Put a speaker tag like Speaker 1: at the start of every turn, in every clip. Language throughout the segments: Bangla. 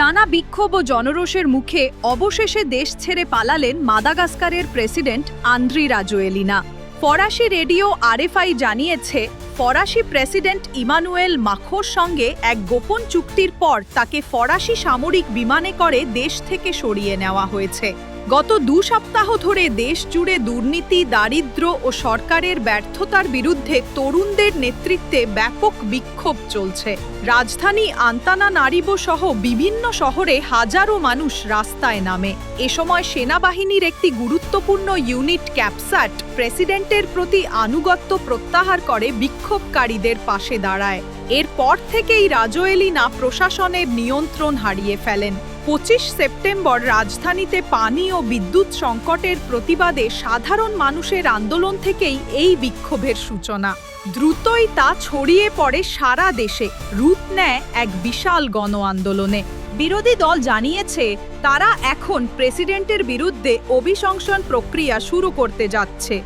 Speaker 1: টানা বিক্ষোভ ও জনরোষের মুখে অবশেষে দেশ ছেড়ে পালালেন মাদাগাস্কারের প্রেসিডেন্ট আন্দ্রি রাজোয়েলিনা। ফরাসি রেডিও আরএফআই জানিয়েছে, ফরাসি প্রেসিডেন্ট ইমানুয়েল মাখোর সঙ্গে এক গোপন চুক্তির পর তাকে ফরাসি সামরিক বিমানে করে দেশ থেকে সরিয়ে নেওয়া হয়েছে। গত দু সপ্তাহ ধরে দেশ জুড়ে দুর্নীতি দারিদ্র্য ও সরকারের ব্যর্থতার বিরুদ্ধে তরুণদের নেতৃত্বে ব্যাপক বিক্ষোভ চলছে। রাজধানী আন্তানা নারিবো সহ বিভিন্ন শহরে হাজারো মানুষ রাস্তায় নামে। এ সময় সেনাবাহিনীর একটি গুরুত্বপূর্ণ ইউনিট ক্যাপসাট প্রেসিডেন্টের প্রতি আনুগত্য প্রত্যাহার করে বিক্ষোভকারীদের পাশে দাঁড়ায়। এরপর থেকেই রাজোয়েলিনা প্রশাসনের নিয়ন্ত্রণ হারিয়ে ফেলেন। পঁচিশ সেপ্টেম্বর রাজধানীতে পানি ও বিদ্যুৎ সংকটের প্রতিবাদে সাধারণ মানুষের আন্দোলন থেকেই এই বিক্ষোভের সূচনা। দ্রুতই তা ছড়িয়ে পড়ে সারা দেশে, রূপ নেয় এক বিশাল গণ আন্দোলনে বিরোধী দল জানিয়েছে, তারা এখন প্রেসিডেন্টের বিরুদ্ধে অভিশংসন প্রক্রিয়া শুরু করতে যাচ্ছে।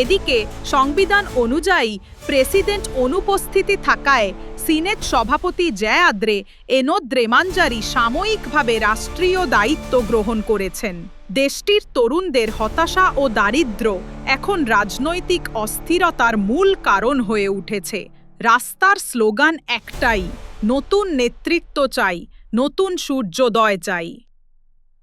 Speaker 1: এদিকে সংবিধান অনুযায়ী প্রেসিডেন্ট অনুপস্থিতি থাকায় সিনেট সভাপতি জয়াদ্রে এনোদ রেমাঞ্জারি সাময়িকভাবে রাষ্ট্রীয় দায়িত্ব গ্রহণ করেছেন। দেশটির তরুণদের হতাশা ও দারিদ্র এখন রাজনৈতিক অস্থিরতার মূল কারণ হয়ে উঠেছে। রাস্তার স্লোগান একটাই, নতুন নেতৃত্ব চাই, নতুন সূর্যোদয় চাই।